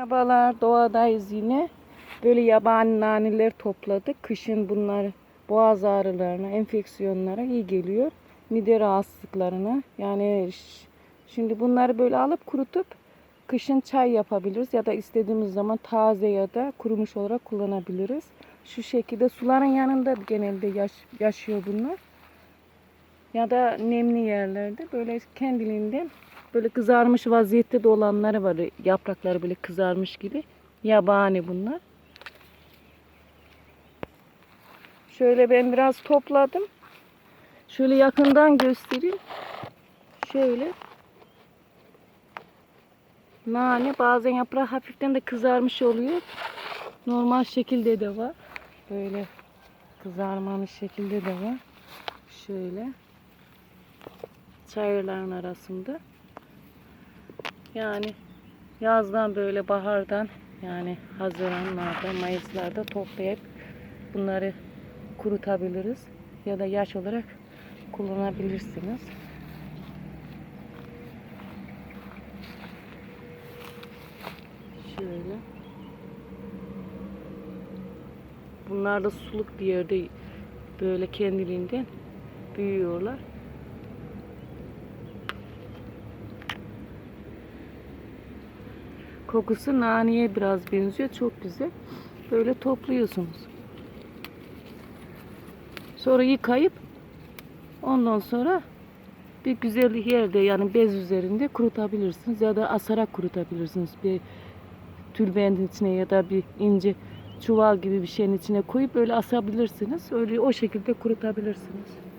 Merhabalar, doğadayız yine. Böyle yabani naneler topladık. Kışın bunlar boğaz ağrılarına, enfeksiyonlara iyi geliyor. Mide rahatsızlıklarına. Yani şimdi bunları böyle alıp kurutup kışın çay yapabiliriz ya da istediğimiz zaman taze ya da kurumuş olarak kullanabiliriz. Şu şekilde suların yanında genelde yaş- yaşıyor bunlar. Ya da nemli yerlerde böyle kendiliğinden böyle kızarmış vaziyette de olanları var. Yaprakları böyle kızarmış gibi. Yabani bunlar. Şöyle ben biraz topladım. Şöyle yakından göstereyim. Şöyle. Nane bazen yaprağı hafiften de kızarmış oluyor. Normal şekilde de var. Böyle kızarmamış şekilde de var. Şöyle. Çayırların arasında. Yani yazdan böyle bahardan yani Haziranlarda, Mayıslarda toplayıp bunları kurutabiliriz ya da yaş olarak kullanabilirsiniz. Şöyle. Bunlar da suluk bir yerde böyle kendiliğinden büyüyorlar. Kokusu naneye biraz benziyor. Çok güzel. Böyle topluyorsunuz. Sonra yıkayıp ondan sonra bir güzel yerde yani bez üzerinde kurutabilirsiniz ya da asarak kurutabilirsiniz. Bir tülbenin içine ya da bir ince çuval gibi bir şeyin içine koyup öyle asabilirsiniz. Öyle o şekilde kurutabilirsiniz.